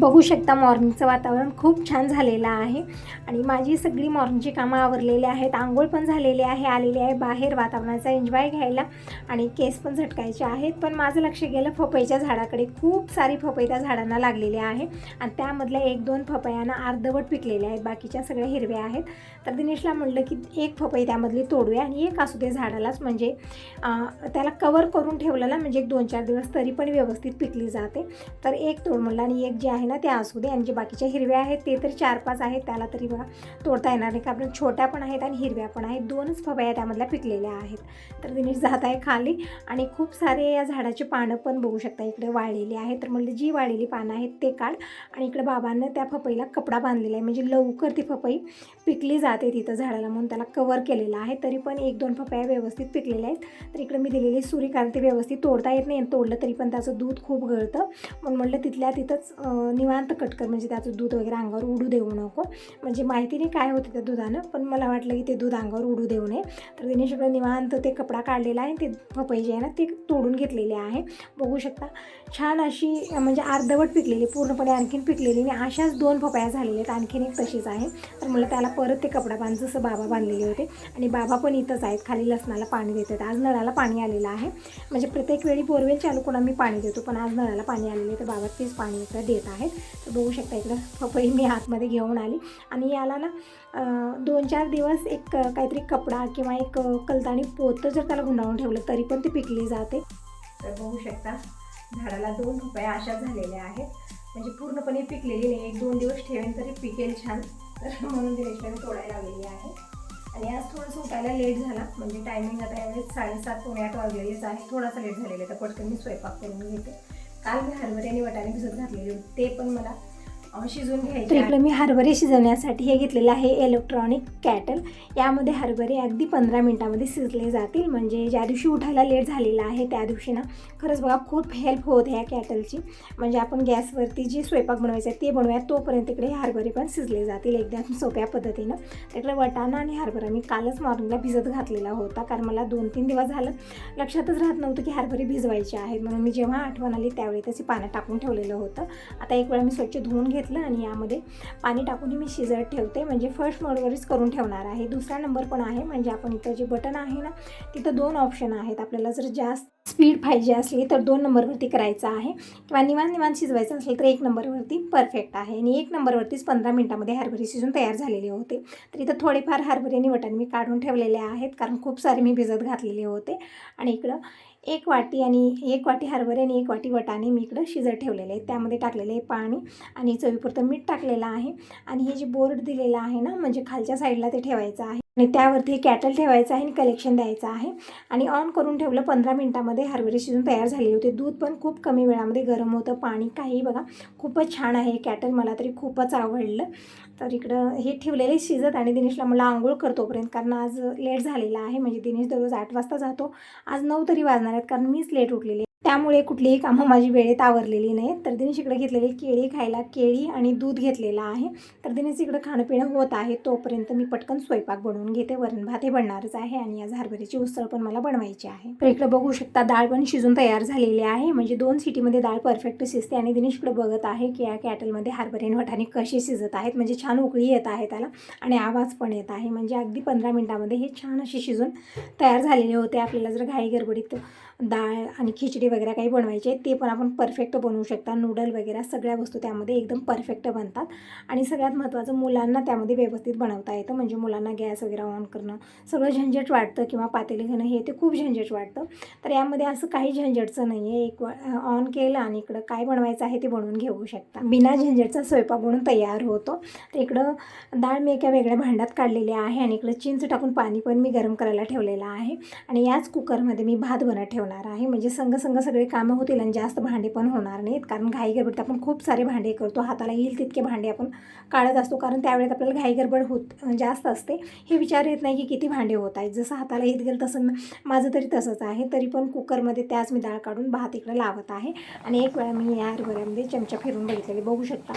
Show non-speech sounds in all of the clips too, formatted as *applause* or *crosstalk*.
बघू शकता मॉर्निंगचं वातावरण. खूप छान झालेलं आहे. आणि माझी सगळी मॉर्निंगची कामं आवरलेली आहेत. आंघोळ पण झालेली आहे आलेली आहे बाहेर वातावरणाचा एन्जॉय घ्यायला. आणि केस पण झटकायचे आहेत. पण माझं लक्ष गेलं फपईच्या झाडाकडे. खूप सारी फपई त्या झाडांना लागलेली आहे. आणि त्यामधल्या एक दोन फपयांना अर्धवट पिकलेल्या आहेत. बाकीच्या सगळ्या हिरव्या आहेत. तर दिनेशला म्हटलं की एक फपई त्यामधली तोडूया आणि एक असू दे झाडालाच. म्हणजे त्याला कवर करून ठेवलं ना म्हणजे एक दोन चार दिवस तरी पण व्यवस्थित पिकली जाते. तर एक तोड म्हणलं आणि एक जे आहे ना ते असू दे. आणि जे बाकीच्या हिरव्या आहेत ते तर चार पाच आहेत. त्याला तरी बघा तोडता येणार नाही. कारण छोट्या पण आहेत आणि हिरव्या पण आहेत. दोनच फवया त्यामधल्या पिकलेल्या आहेत. तर दिनेश जात आहे खाली. आणि खूप सारे या झाडाचे पानं पण बघू शकता. इकडे वाळलेली आहेत. तर म्हणजे जी वाळलेली पानं आहेत ते काढ. आणि इकडे बाबांना त्या फपईला कपडा बांधलेला आहे. म्हणजे लवकर ती फपई पिकली जाते तिथं झाडाला म्हणून. त्याला कवर केलेलं आहे. तरी पण एक दोन फपया व्यवस्थित पिकलेल्या आहेत. तर इकडे मी दिलेली सुरी कारण ते व्यवस्थित तोडता येत नाही. आणि तोडलं तरी पण त्याचं दूध खूप गळतं. म्हणून म्हटलं तिथल्या तिथंच निवांत कटकर म्हणजे त्याचं दूध वगैरे अंगावर उडू देऊ नको. म्हणजे माहिती नाही काय होतं त्या दुधानं पण मला वाटलं की ते दूध अंगावर उडू देऊ नये. तर दिनेश इकडे निवांत ते कपडा काढलेला आहे. ते पपई जे आहे ना ते तोडून घेतलेले आहे. बघू शकता. छान अशी म्हणजे अर्धवट पिकलेली पूर्णपणे आणखीन पिकलेली. आणि अशाच दोन पपया झालेल्या आहेत. आणखीन एक तशीच आहे. तर मला त्याला परत ते कपडा बांध जसं बाबा बांधलेले होते. आणि बाबा पण इथंच आहेत. खाली लसणाला पाणी देत आहेत आज नळाला पाणी आलेलं आहे. म्हणजे प्रत्येक वेळी बोरवेल चालू करून आम्ही पाणी देतो. पण आज नळाला पाणी आलेलं आहे. तर बाबा तेच पाणी देत आहेत. तर बघू शकता इकडं पपई मी आतमध्ये घेऊन आली. आणि याला ना दोन चार दिवस एक काहीतरी कपडा किंवा एक कलतानी पोतं जर त्याला गुंडाळून ठेवलं तरी पण ती पिकली जाते. तर बघू शकता झाडाला दोन पपया अशा झालेल्या आहेत. म्हणजे पूर्णपणे पिकलेली नाही एक दोन दिवस ठेवेन तरी पिकेल छान. तर म्हणून दिनेशला तोडायला लावलेली आहे. आणि आज थोडंसं उठायला लेट झाला म्हणजे टायमिंग आता यावेळेस साडेसात पावणे आठ वाजलेलेच आहे. थोडासा लेट झालेला आहे तर पटकन मी स्वयंपाक करून घेते. काल मी हरभरे आणि वाटाणे भिजत घातलेले होते. ते पण मला अं, शिजवून घ्यायचे तर इकडे मी हरभरे शिजवण्यासाठी हे घेतलेलं आहे इलेक्ट्रॉनिक कॅटल यामध्ये हरभरे अगदी पंधरा मिनटामध्ये शिजले जातील. म्हणजे ज्या दिवशी उठायला लेट झालेला आहे त्या दिवशी ना खरंच बघा खूप हेल्प होते ह्या कॅटलची म्हणजे आपण गॅसवरती जे स्वयंपाक बनवायचा आहे ते बनवूया तोपर्यंत इकडे हरभरे पण शिजले जातील एकदम सोप्या पद्धतीनं. तिकडे वटाणा आणि हरभरा मी कालच मॉर्निंगला भिजत घातलेला होता. कारण मला दोन तीन दिवस झालं. लक्षातच राहत नव्हतं की हरभरे भिजवायचे आहेत. म्हणून मी जेव्हा आठवण आली त्यावेळी त्याची पानं टाकून ठेवलेलं होतं. आता एक वेळा मी स्वच्छ धुवून घेतलं आणि यामध्ये पाणी टाकून मी शिजत ठेवते. म्हणजे फर्स्ट मोडवरच करून ठेवणार आहे. दुसरा नंबर पण आहे. म्हणजे आपण इथं जे बटन आहे ना तिथं दोन ऑप्शन आहेत. आपल्याला जर जास्त स्पीड पाहिजे असली तर दोन नंबरवरती करायचं आहे. किंवा निवांत निवांत शिजवायचं असेल तर एक नंबरवरती परफेक्ट आहे. आणि एक नंबरवरतीच पंधरा मिनटामध्ये हरभरे शिजून तयार झालेले होते. तर इथं थोडेफार हरभरे आणि वटाणे मी काढून ठेवलेले आहेत. कारण खूप सारे मी भिजत घातलेले होते. आणि इकडं एक वाटी आणि एक वाटी हरभरे आणि एक वाटी वटाणे मी इकडं शिजत ठेवलेले आहेत. त्यामध्ये टाकलेले आहे पाणी आणि चवीपुरतं मीठ टाकलेलं आहे. आणि हे जे बोर्ड दिलेलं आहे ना म्हणजे खालच्या साईडला ते ठेवायचं आहे. आणि त्यावरती कॅटल ठेवायचं आहे आणि कलेक्शन द्यायचं आहे. आणि ऑन करून ठेवलं पंधरा मिनटामध्ये हरभरे शिजून तयार झालेले होते. दूध पण खूप कमी वेळामध्ये गरम होतं. पाणी काही बघा खूपच छान आहे कॅटल मला तरी खूपच आवडलं. तर इकडं हे ठेवलेले शिजत आणि दिनेशला मला आंघोळ करतोपर्यंत कारण आज लेट झालेला आहे. म्हणजे दिनेश दररोज आठ वाजता जातो. आज नऊ तरी वाजणार आहेत. कारण मीच लेट उठलेली आहे. त्यामुळे कुठलीही कामं माझी वेळेत आवरलेली नाही तर दिनेश इकडे घेतलेली केळी खायला केळी आणि दूध घेतलेलं आहे. तर दिनेश इकडं खाणं पिणं होत आहे. तोपर्यंत मी पटकन स्वयंपाक बनवून घेते. वरण भात हे बनणारच आहे आणि आज हरभऱ्याची उसळ पण मला बनवायची आहे. तर इकडे बघू शकता डाळ पण शिजून तयार झालेली आहे. म्हणजे दोन सिटीमध्ये डाळ परफेक्ट शिजते आणि दिनेश इकडे बघत आहे की या कॅटलमध्ये हरभरे आणि वटाणे कसे शिजत आहेत. म्हणजे छान उकळी येत आहे त्याला आणि आवाज पण येत आहे. म्हणजे अगदी पंधरा मिनटामध्ये हे छान असे शिजून तयार झालेले होते. आपल्याला जर घाई गडबडीत डाळ आणि खिचडी वगैरे काही बनवायचे ते पण आपण परफेक्ट बनवू शकता. नूडल वगैरे सगळ्या वस्तू त्यामध्ये एकदम परफेक्ट बनतात. आणि सगळ्यात महत्त्वाचं मुलांना त्यामध्ये व्यवस्थित बनवता येतं. म्हणजे मुलांना गॅस वगैरे ऑन करणं सगळं झंझट वाटतं किंवा पातेले घेणं हे ते खूप झंझट वाटतं. तर यामध्ये असं काही झंझटचं नाही आहे एक ऑन केलं आणि इकडं काय बनवायचं आहे ते बनवून घेऊ शकता. बिना झंझटचा स्वयंपाक बनवून तयार होतो. तर इकडं डाळ मी एका वेगळ्या भांड्यात काढलेली आहे आणि इकडं चिंच टाकून पाणी पण मी गरम करायला ठेवलेलं आहे. आणि याच कुकरमध्ये मी भात बनत ठेवणार होणार आहे. म्हणजे संघ संघ सगळे कामं होतील आणि जास्त भांडे पण होणार नाहीत. कारण घाई गडबडीत आपण खूप सारे भांडे करतो. हाताला येईल तितके भांडे आपण काढत असतो. कारण त्यावेळेत आपल्याला घाई गडबड होत जास्त असते. हे विचार येत नाही की किती भांडे होत आहेत. जसं हाताला येत गेलं तसं माझं तरी तसंच आहे. तरी पण कुकरमध्ये त्याच मी डाळ काढून भात इकडे लावत आहे. आणि एक वेळा मी या हरभऱ्यामध्ये चमचा फिरून बघितलेले. बघू शकता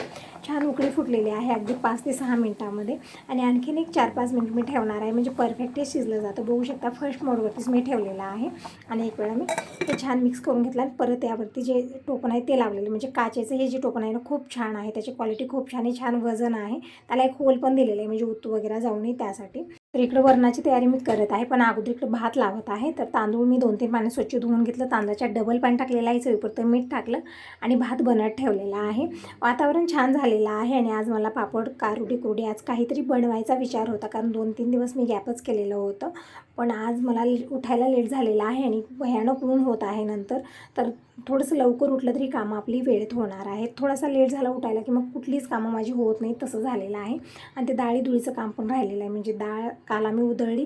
छान उकळी फुटलेली आहे अगदी पाच ते सहा मिनटामध्ये. आणि आणखीन एक चार पाच मिनिट मी ठेवणार आहे. म्हणजे परफेक्ट हे शिजलं जातं. बघू शकता फर्स्ट मोडवरतीच मी ठेवलेलं आहे. आणि एक वेळा मी मी ते छान मिक्स करून घेतलं आणि परत यावरती जे टोपण आहे ते लावलेलं. म्हणजे काचेचं हे जे टोपण आहे ना खूप छान आहे. त्याची क्वालिटी खूप छान आहे. छान वजन आहे. त्याला एक होल पण दिलेलं आहे. म्हणजे उतू वगैरे जाऊ नये त्यासाठी. तर इकडं वरणाची तयारी मी करत आहे पण अगोदर इकडं भात लावत आहे. तर तांदूळ मी दोन तीन पाणी स्वच्छ धुवून घेतलं. तांदळाच्या डबल पाणी टाकलेलं आहे चवीपुरतं मीठ टाकलं आणि भात बनत ठेवलेला आहे. वातावरण छान झालेलं आहे आणि आज मला पापड कारुडी कुरडी आज काहीतरी बनवायचा विचार होता कारण दोन तीन दिवस मी गॅपच केलेलं होतं. पण आज मला उठायला लेट झालेला आहे आणि भयानक ऊन होत आहे नंतर. तर थोडंसं लवकर उठलं तरी कामं आपली वेळेत होणार आहेत. थोडासा लेट झाला उठायला की मग कुठलीच कामं माझी होत नाही तसं झालेलं आहे. आणि ते डाळी धुळीचं काम पण राहिलेलं आहे. म्हणजे डाळ काल आम्ही उधळली.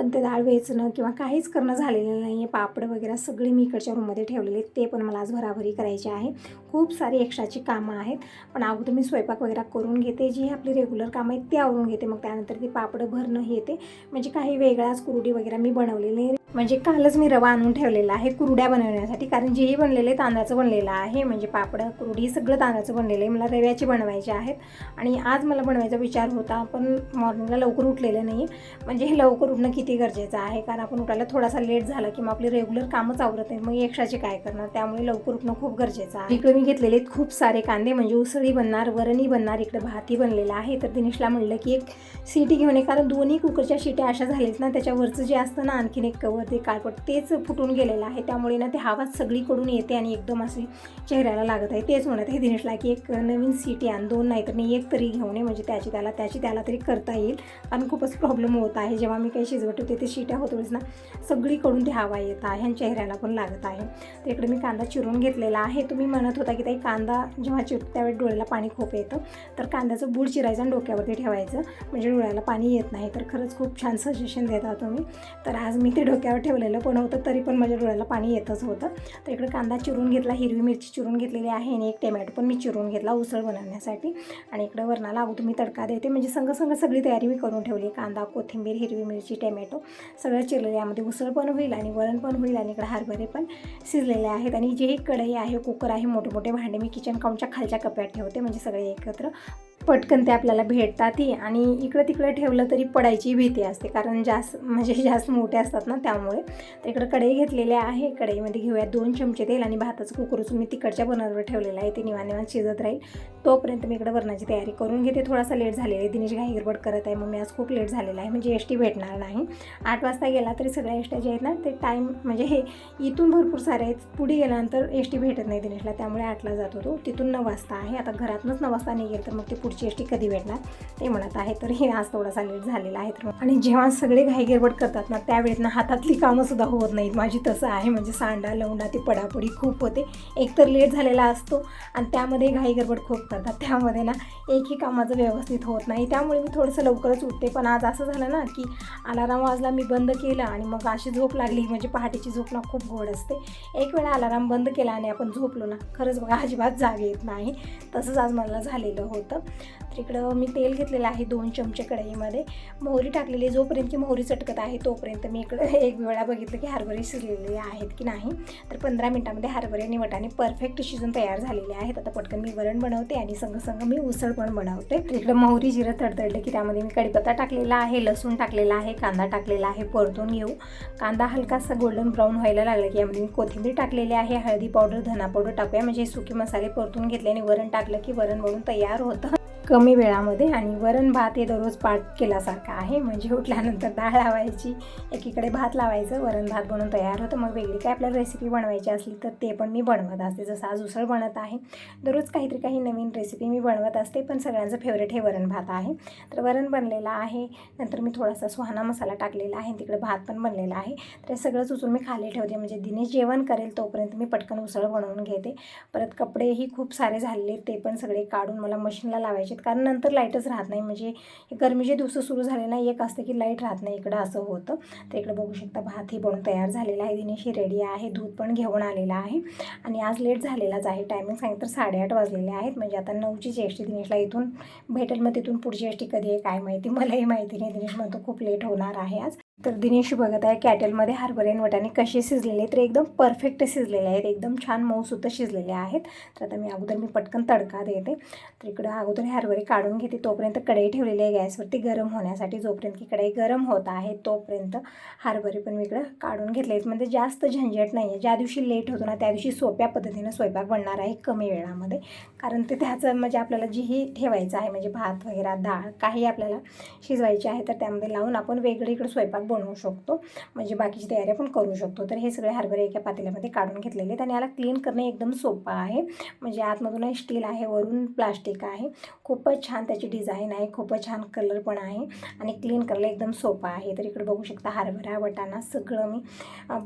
पण ते डाळ वेचणं किंवा काहीच करणं झालेलं नाही आहे पापड वगैरे सगळे मी इकडच्या रूममध्ये ठेवलेले आहेत. ते पण मला आज भराभरी करायचे आहे. खूप सारी एक्स्ट्राची कामं आहेत. पण अगोदर मी स्वयंपाक वगैरे करून घेते. जी आपली रेग्युलर कामं आहेत ते आवरून घेते. मग त्यानंतर ती पापडं भरणं येते म्हणजे काही वेगळाच कुरडी वगैरे मी बनवलेली म्हणजे कालच मी रवा आणून ठेवलेला आहे कुरड्या बनवण्यासाठी. कारण जेही बनलेलं आहे तांदळाचं बनलेलं आहे. म्हणजे पापड कुरडी सगळं तांदळाचं बनलेलं आहे. मला रव्याचे बनवायचे आहेत. आणि आज मला बनवायचा विचार होता पण मॉर्निंगला लवकर उठलेलं नाही म्हणजे हे लवकर उठणं किती गरजेचं आहे? कारण आपण उठायला थोडासा लेट झाला की मग आपली रेग्युलर कामच आवरत नाही मग एक्स्ट्राचे काय करणार? त्यामुळे लवकर उठणं खूप गरजेचं आहे. इकडे मी घेतलेले आहेत खूप सारे कांदे म्हणजे उसळी बनणार वरणी बनणार इकडे भाती बनलेला आहे. तर दिनेशला म्हणलं की एक सिटी घेऊन ये कारण दोन्ही कुकरच्या शिट्या अशा झाल्यात ना त्याच्यावरचं जे असतं ना आणखीन एक कवर ते काळपट तेच फुटून गेलेलं आहे. त्यामुळे ना ते हवा सगळीकडून येते आणि एकदम असे चेहऱ्याला लागत आहे. तेच म्हणत आहे दिनेशला की एक नवीन सिटी आण दोन नाही तर मी एक तरी घेऊन ये म्हणजे त्याची त्याला त्याची त्याला तरी करता येईल. कारण खूपच प्रॉब्लेम होत आहे. जेव्हा मी काही शिजवत होते ते शिट्या होत वेळेस ना सगळीकडून ते हवा येत आहे आणि चेहऱ्याला पण लागत आहे. तर इकडे मी कांदा चिरून घेतलेला आहे. तुम्ही म्हणत होता की ताई कांदा जेव्हा चिरतो त्यावेळी डोळ्याला पाणी खूप येतं. तर कांद्याचं बूड चिरायचं आणि डोक्यावरती ठेवायचं. म्हणजे डोळ्याला पाणी येत नाही. तर खरंच खूप छान सजेशन देता तुम्ही. तर आज मी ते डोक्यावर ठेवलेलं पण होतं तरी पण माझ्या डोळ्याला पाणी येतच होतं. तर इकडे कांदा चिरून घेतला हिरवी मिरची चिरून घेतलेली आहे आणि एक टोमॅटो पण मी चिरून घेतला उसळ बनवण्यासाठी. आणि इकडे वरणाला अगोदर मी तडका देते. म्हणजे संग संग सगळी तयारी मी करून ठेवली. कांदा कोथिंबीर हिरवी मिरची टोमॅटो सगळं चिरलेलं यामध्ये उसळ पण होईल आणि वरण पण होईल आणि इकडे हरभरे पण शिजलेले आहेत. आणि जे कढई आहे कुकर आहे मोठे मोठे भांडे मी किचन काउंटच्या खालच्या कप्यात ठेवते. म्हणजे सगळे एकत्र पटकन ते आपल्याला भेटतातही आणि इकडं तिकडं ठेवलं तरी पडायची भीती असते. कारण जास्त म्हणजे जास्त मोठे असतात ना त्यामुळे. तर इकडं कढई घेतलेले आहे. कढईमध्ये घेऊया दोन चमचे तेल आणि भाताचं कुकर उचलून मी तिकडच्या बनववर ठेवलेलं आहे. ते निवान निवान शिजत राहील. तोपर्यंत मी इकडं वरणाची तयारी करून घेते. थोडासा लेट झालेला आहे. दिनेश घाई गडबड करत आहे. मग मी आज खूप लेट झालेला आहे. म्हणजे एस टी भेटणार नाही. आठ वाजता गेला तरी सगळ्या एस जे आहेत ना ते टाईम म्हणजे हे इथून भरपूर सारे आहेत. पुढे गेल्यानंतर एस टी भेटत नाही दिनेशला. त्यामुळे आठला जात होतो. तिथून नऊ वाजता आहे. आता घरातूनच नऊ वाजता निघेल तर मग ते पुढची एस टी कधी भेटणार ते म्हणत आहे. तर हे आज थोडासा लेट झालेला आहे. तर आणि जेव्हा सगळे घाई करतात ना त्यावेळेत ना हातातली कामंसुद्धा होत नाहीत. माझी तसं आहे. म्हणजे सांडा लवंडा ती पडापडी खूप होते. एकतर लेट झालेला असतो आणि त्यामध्ये घाई खूप करतात. त्यामध्ये ना एकही कामाचं व्यवस्थित होत नाही. त्यामुळे मी थोडंसं लवकरच उठते. पण आज असं झालं ना की अलाराम वाजला मी बंद केला आणि मग अशी झोप लागली. म्हणजे पहाटेची झोप ना खूप गोड असते. एक वेळा अलाराम बंद केला आणि आपण झोपलो ना खरंच बघा अजिबात जाग येत नाही. तसंच आज मला झालेलं होतं. तर इकडं मी तेल घेतलेलं आहे दोन चमचे कढईमध्ये. मोहरी टाकलेली जोपर्यंत की मोहरी चटकत आहे तोपर्यंत मी इकडं *laughs* एक वेळा बघितलं की हरभरे शिजलेले आहेत की नाही. तर पंधरा मिनटामध्ये हरभरे आणि वटाणे परफेक्ट शिजून तयार झालेले आहेत. आता पटकन मी वरण बनवते आणि संगसंग मी उसळ पण बनवते. तर इकडं मोहरी जिरं तडतडलं की त्यामध्ये मी कढीपत्ता टाकलेला आहे लसूण टाकलेला आहे कांदा टाकलेला आहे परतून घेऊ. कांदा हलकासा गोल्डन ब्राऊन व्हायला लागला की यामध्ये मी कोथिंबीर टाकलेली आहे हळदी पावडर धना पावडर टाकूया. म्हणजे सुके मसाले परतून घेतले आणि वरण टाकलं की वरण बनून तयार होतं. कमी वेळामध्ये आणि वरण भात हे दररोज पाठ केल्यासारखं आहे. म्हणजे उठल्यानंतर डाळ लावायची एकीकडे भात लावायचं वरण भात बनवून तयार होतं. मग वेगळी काय आपल्याला रेसिपी बनवायची असली तर ते पण मी बनवत असते. जसं आज उसळ बनत आहे. दररोज काहीतरी काही नवीन रेसिपी मी बनवत असते पण सगळ्यांचं फेवरेट हे वरण भात आहे. तर वरण बनलेलं आहे. नंतर मी थोडासा सुहाना मसाला टाकलेला आहे. तिकडे भात पण बनलेला आहे. तर हे सगळंच सुचून मी खाली ठेवते. म्हणजे दिनेश जेवण करेल तोपर्यंत मी पटकन उसळ बनवून घेते. परत कपडेही खूप सारे झालेले ते पण सगळे काढून मला मशीनला लावायचे. कारण नंतर लाईटच राहत नाही. म्हणजे गरमीचे दिवस सुरू झाले ना एक असतं की लाइट राहत नाही. इकडं असं होतं. तर इकडं बघू शकता भात ही बनून तयार झालेला आहे. दिनेशी रेडी आहे. दूध पण घेऊन आलेला आहे. आणि आज लेट झालेलाच आहे. टायमिंग सांगितलं तर साडेआठ वाजलेले आहेत. म्हणजे आता नऊची जी एस टी दिनेशला इथून भेटेल. मग तिथून पुढची एस टी कधी आहे काय माहिती? मलाही माहिती नाही. दिनेश म्हणतो खूप लेट होणार आहे आज. तर दिनेश बघत आहे कॅटलमध्ये हरभरे आणि वटाणे कसे शिजलेले तर एकदम परफेक्ट शिजलेले आहेत. एकदम छान मऊसुद्धा शिजलेले आहेत. तर आता मी अगोदर मी पटकन तडका देते. तर इकडं अगोदर हरभरे काढून घेते. तोपर्यंत कढई ठेवलेली आहे गॅसवरती गरम होण्यासाठी. जोपर्यंत की कढई गरम होत आहे तोपर्यंत हरभरे पण मी इकडं काढून घेतले आहेत म्हणजे जास्त झंझट नाही आहे ज्या दिवशी लेट होतो ना त्या दिवशी सोप्या पद्धतीनं स्वयंपाक बनणार आहे कमी वेळामध्ये. कारण ते त्याचं म्हणजे आपल्याला जीही ठेवायचं आहे म्हणजे भात वगैरे डाळ काही आपल्याला शिजवायची आहे तर त्यामध्ये लावून आपण वेगळी इकडं स्वयंपाक बनवू शकतो. म्हणजे बाकीची तयारी आपण करू शकतो. तर हे सगळे हरभरे एका पातेल्यामध्ये काढून घेतलेले आहेत आणि याला क्लीन करणं एकदम सोपं आहे. म्हणजे आतमधून स्टील आहे वरून प्लास्टिक आहे. खूपच छान त्याची डिझाईन आहे. खूपच छान कलर पण आहे. आणि क्लीन करायला एकदम सोपं आहे. तर इकडे बघू शकता हरभरा वटाणा सगळं मी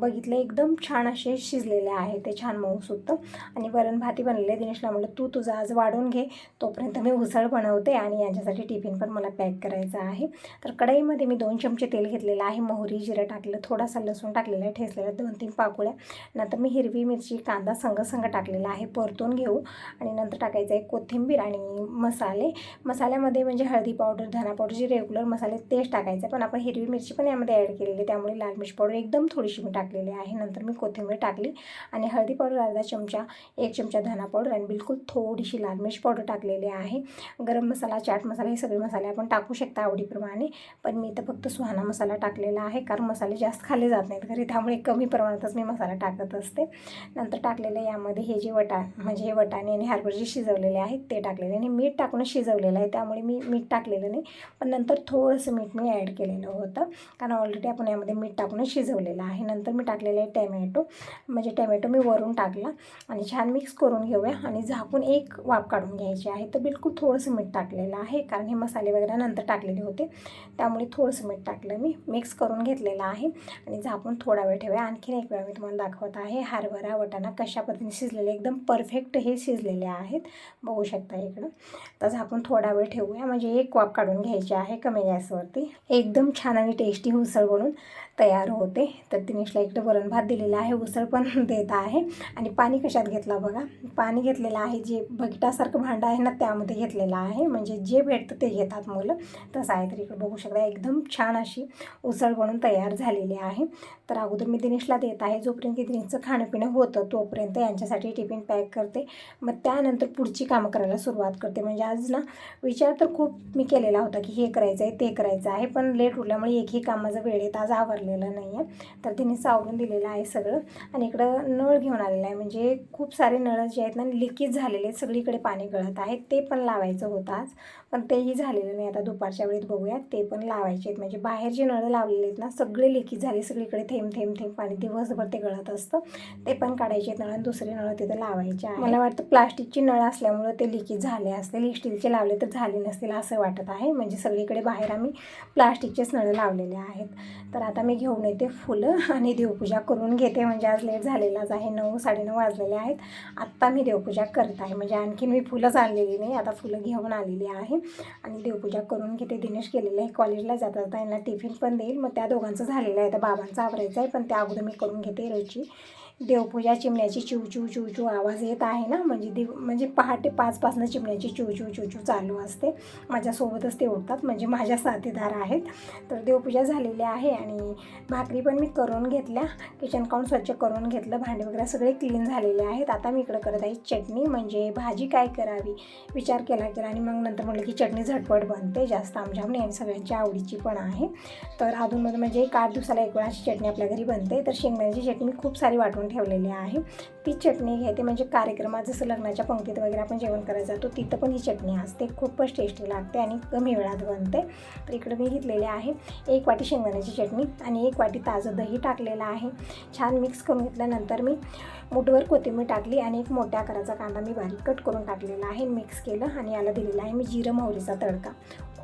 बघितलं. एकदम छान असे शिजलेले आहे ते छान मऊस होतं. आणि वरण भाती बनलेले दिनेशला म्हणलं तू तुझं आज वाढून घे. तोपर्यंत मी उसळ बनवते आणि यांच्यासाठी टिफिन पण मला पॅक करायचा आहे. तर कढईमध्ये मी दोन चमचे तेल घेतलेलं आहे. मोहरी जिरं टाकलेलं थोडासा लसूण टाकलेला आहे ठेचलेला दोन तीन पाकुळ्या. नंतर मी हिरवी मिरची कांदा संघ संग टाकलेला आहे परतून घेऊ. आणि नंतर टाकायचं आहे कोथिंबीर आणि मसाले. मसाल्यामध्ये म्हणजे हळदी पावडर धना पावडर जे रेग्युलर मसाले तेच टाकायचे. पण आपण हिरवी मिरची पण यामध्ये ॲड केलेली त्यामुळे लाल मिरची पावडर एकदम थोडीशी मी टाकलेली आहे. नंतर मी कोथिंबीर टाकली. आणि हळदी पावडर अर्धा चमचा एक चमचा धना पावडर आणि बिलकुल थोडीशी लाल मिरची पावडर टाकलेली आहे. गरम मसाला चाट मसाला हे सगळे मसाले आपण टाकू शकता आवडीप्रमाणे. पण मी तर फक्त सुहाना मसाला टाकले टाकलेला आहे. कारण मसाले जास्त खाल्ले जात नाहीत घरी त्यामुळे कमी प्रमाणातच मी मसाला टाकत असते. नंतर टाकलेलं यामध्ये हे जे वटा म्हणजे हे वटाणे आणि हरभरे जे शिजवलेले आहेत ते टाकलेले आणि मीठ टाकणं शिजवलेलं आहे. त्यामुळे मी मीठ टाकलेलं नाही. पण नंतर थोडंसं मीठ मी ॲड केलेलं होतं. कारण ऑलरेडी आपण यामध्ये मीठ टाकून शिजवलेलं आहे. नंतर मी टाकलेलं आहे टॅमॅटो. म्हणजे टॅमॅटो मी वरून टाकला आणि छान मिक्स करून घेऊया आणि झाकून एक वाफ काढून घ्यायची आहे. तर बिलकुल थोडंसं मीठ टाकलेलं आहे. कारण हे मसाले वगैरे नंतर टाकलेले होते. त्यामुळे थोडंसं मीठ टाकलं मी. मिक्स मिक्स करून घेतलेलं आहे. आणि झाकून थोडा वेळ ठेवूया. आणखीन एक वेळा मी तुम्हाला दाखवत आहे. हरभरा वटाणा कशा पद्धतीने शिजलेले एकदम परफेक्ट हे शिजलेले आहेत. बघू शकता इकडं. तर झाकून थोडा वेळ ठेवूया. म्हणजे एक वाफ काढून घ्यायची आहे कमी गॅसवरती. एकदम छान आणि टेस्टी उसळ बनून. तयार होते. तर दिनेशला इकडं वरण भात दिलेला आहे उसळ पण *laughs* देत आहे. आणि पाणी कशात घेतलं बघा? पाणी घेतलेलं आहे जे बगिटासारखं भांडं आहे ना त्यामध्ये घेतलेलं आहे. म्हणजे जे भेटतं ते घेतात मुलं. तसं आहे तर इकडं बघू शकता एकदम छान अशी उसळ बनून तयार झालेली आहे. तर अगोदर मी दिनेशला देत आहे जोपर्यंत की दिनेशचं खाणंपिणं होतं तोपर्यंत यांच्यासाठी टिफिन पॅक करते. मग त्यानंतर पुढची कामं करायला सुरुवात करते. म्हणजे आज ना विचार तर खूप मी केलेला होता की हे करायचं आहे ते करायचं आहे पण लेट उठल्यामुळे एकही काम माझं वेळेत आज आवरलेलं नाही आहे तर तिने सावरून दिलेलं आहे सगळं. आणि इकडं नळ घेऊन आलेलं आहे. म्हणजे खूप सारे नळ जे आहेत ना लिकेज झालेले आहेत. सगळीकडे पाणी गळत आहे. ते पण लावायचं होतं आज. पण तेही झालेलं नाही. आता दुपारच्या वेळेत बघूया ते पण लावायचे आहेत. म्हणजे बाहेर जे नळ लावलेले आहेत ना सगळे लिकेज झाले. सगळीकडे थेंब थेंब थेंब पाणी. दिवसभर ते गळत असतं. ते पण काढायचे आहेत नळ. आणि दुसरे नळ तिथं लावायचे आहे मला वाटतं प्लास्टिकची नळ असल्यामुळं ते लिकेज झाले असतील. स्टीलचे लावले तर झाले नसतील असं वाटत आहे. म्हणजे सगळीकडे बाहेर आम्ही प्लास्टिकचेच नळ लावलेले आहेत. तर आता मी घेऊन येते फुलं आणि देवपूजा करून घेते. म्हणजे आज लेट झालेलाच आहे. नऊ साडेनऊ वाजलेले आहेत. आत्ता मी देवपूजा करत आहे. म्हणजे आणखीन मी फुलंच आणलेली नाही. आता फुलं घेऊन आलेली आहे. आणि देवपूजा करून घेते. दिनेश केलेलं आहे कॉलेजला जाता जाता यांना टिफिन पण देईल. मग त्या दोघांचं झालेलं आहे. तर बाबांचं आवरायचं आहे. पण त्या अगोदर मी करून घेते रोजची. देवपूजा चिमण्याची चिव चिव चिव चिव आवाज येत आहे ना? म्हणजे देव म्हणजे पहाटे पाचपासनं चिमण्याची चिव चिव चिव चिव चालू असते. माझ्यासोबतच ते उठतात म्हणजे माझ्या साथीदार आहेत. तर देवपूजा झालेली आहे आणि भाकरी पण मी करून घेतल्या. किचन काउंट स्वच्छ करून घेतलं. भांडे वगैरे सगळे क्लीन झालेले आहेत. आता मी इकडं करत आहे चटणी म्हणजे भाजी काय करावी? विचार केला केला आणि मग नंतर म्हटलं की चटणी झटपट बनते. जास्त आमच्या आणि सगळ्यांच्या आवडीची पण आहे. तर अधूनमधून म्हणजे एक आठ दिवसाला एक वेळा चटणी आपल्या घरी बनते. तर शेंगदाण्याची चटणी खूप सारी वाटून ठेवलेली आहे. ती चटणी घेते म्हणजे कार्यक्रमात जसं लग्नाच्या पंक्तीत वगैरे आपण जेवण करायला जातो तिथं पण ही चटणी असते. खूपच टेस्टी लागते आणि कमी वेळात बनते. तर इकडं मी घेतलेली आहे एक वाटी शेंगदाण्याची चटणी आणि एक वाटी ताजं दही टाकलेलं आहे. छान मिक्स करून घेतल्यानंतर मी मुठभर कोथिंबीर टाकली आणि एक मोठ्या आकाराचा कांदा मी बारीक कट करून टाकलेला आहे. मिक्स केलं आणि याला दिलेला आहे मी जिरं मोहरीचा तडका.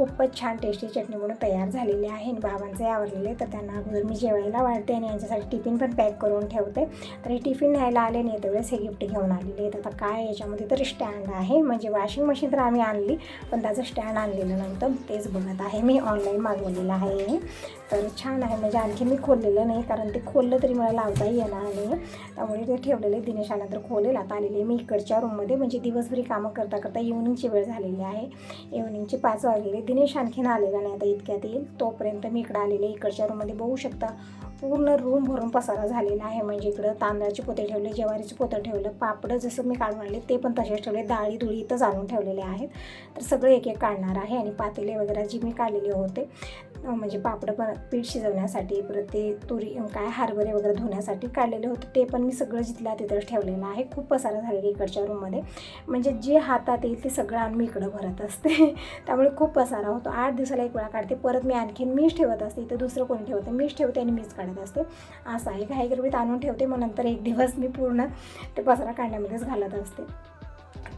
खूपच छान टेस्टी चटणी म्हणून तयार झालेली आहे आणि बाबांचे आवडलेले तर त्यांना अगोदर मी जेवायला वाढते आणि यांच्यासाठी टिफिन पण पॅक करून ठेवते. तर हे टिफिन न्यायला आले नाही त्यावेळेस हे गिफ्ट घेऊन आलेले आहेत. आता काय याच्यामध्ये तर स्टँड आहे. म्हणजे वॉशिंग मशीन तर आम्ही आणली पण त्याचं स्टँड आणलेलं नव्हतं. तेच बघत आहे. मी ऑनलाईन मागवलेलं आहे. तर छान आहे. म्हणजे आणखी मी खोललेलं नाही कारण ते खोललं तरी मला लावताही येणार नाही. त्यामुळे ते ठेवलेले दिनेश आल्यानंतर खोलेल. आता आलेले मी इकडच्या रूममध्ये म्हणजे दिवसभरी कामं करता करता इव्हनिंगची वेळ झालेली आहे. इव्हनिंगचे पाच वाजलेले दिनेश आणखीन आलेला नाही आता इतक्यात येईल. तोपर्यंत मी इकडं आलेले इकडच्या रूममध्ये बघू शकता पूर्ण रूम भरून पसारा झालेला आहे. म्हणजे इकडं तांदळाचे पोते ठेवले ज्वारीचे पोतं ठेवलं पापडं जसं मी काढून आणले ते पण तसेच ठेवले. डाळी धुळी इथंच आणून ठेवलेले आहेत. तर सगळे एक एक काढणार आहे. आणि पातेले वगैरे जी मी काढलेले होते म्हणजे पापडं पण पीठ शिजवण्यासाठी परत ते तुरी काय हरभरे वगैरे धुण्यासाठी काढलेले होते. ते पण मी सगळं जिथल्या तिथंच ठेवलेलं आहे. खूप पसारा झालेला इकडच्या रूममध्ये म्हणजे जे हातात येईल ते सगळं आम्ही मी इकडं भरत असते. *laughs* त्यामुळे खूप पसारा होतो. आठ दिवसाला एक वेळा काढते. परत मी आणखीन मीच ठेवत असते. इथं दुसरं कोणी ठेवतं. मीच ठेवते आणि मीच काढत असते. असं आहे. काही गडबडीत आणून ठेवते. मग नंतर एक दिवस मी पूर्ण ते पसारा काढण्यामध्येच घालत असते.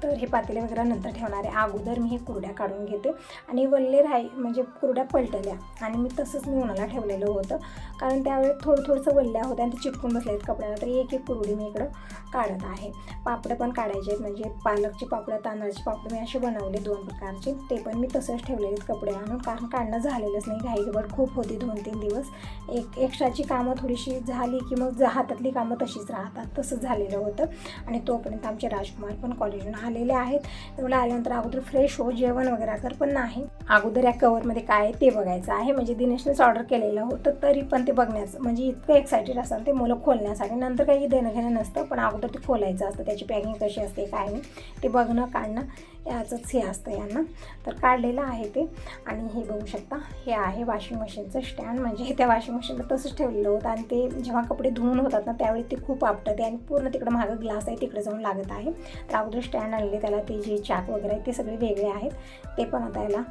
तर हे पातेले वगैरे नंतर ठेवणार आहे. अगोदर मी हे कुरड्या काढून घेते. आणि वल्ले राही म्हणजे कुरड्या पलटल्या. आणि मी तसंच मी उन्हाला ठेवलेलं होतं. कारण त्यावेळेस थोडं थोडंसं वल्ल्या होत्या आणि ते चिटकून बसले आहेत कपड्याला. तर एक एक कुरडी मी इकडं काढत आहे. पापडं पण काढायचे आहेत. म्हणजे पालकचे पापडं तांदळाची पापडं मी असे बनवले दोन प्रकारचे. ते पण मी तसंच ठेवलेले आहेत कपडे आणून. कारण काढणं झालेलंच नाही. घाई खूप होती दोन तीन दिवस. एक एक्स्ट्राची कामं थोडीशी झाली की मग हातातली कामं तशीच राहतात. तसंच झालेलं होतं. आणि तोपर्यंत आमचे राजकुमार पण कॉलेजून आलेले आहेत. तेवढं आल्यानंतर अगोदर फ्रेश हो जेवण वगैरे कर पण नाही अगोदर या कवरमध्ये काय आहे ते बघायचं आहे. म्हणजे दिनेशनेच ऑर्डर केलेलं होतं तरी पण ते बघण्याचं म्हणजे इतकं एक्सायटेड असतं ते मुलं खोलण्यासाठी. नंतर काही देणं घेणं नसतं पण अगोदर ते खोलायचं असतं त्याची पॅकिंग कशी असते काय नाही ते बघणं काढणं याचंच हे असतं यांना. तर काढलेलं आहे ते. आणि हे बघू शकता हे आहे वॉशिंग मशीनचं स्टँड म्हणजे त्या वॉशिंग मशीनला तसंच ठेवलेलं होतं. आणि ते जेव्हा कपडे धुवून होतात ना त्यावेळी ते खूप आपटते आणि पूर्ण तिकडं मागं ग्लास आहे तिकडे जाऊन लागत आहे. तर अगोदर स्टँड आणले त्याला ते जे चाक वगैरे आहे ते सगळे वेगळे आहेत. ते पण आता याला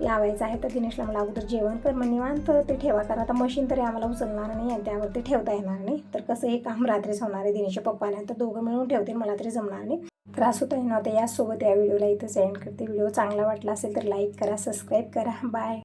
लावायचं आहे. तर दिनेशला मला अगोदर जेवण कर मग निवांत ते ठेवा. कारण आता मशीन तरी आम्हाला उचलणार नाही आणि त्यावरती ठेवता येणार नाही. तर कसं हे काम रात्रीच होणार आहे दिनेशच्या पप्पा आल्यानंतर दोघं मिळून ठेवतील मला तरी जमणार नाही. त्रास होता नव्हता यासोबत या व्हिडिओला इथंच सेंड करते. व्हिडिओ चांगला वाटला असेल तर लाईक करा सबस्क्राईब करा. बाय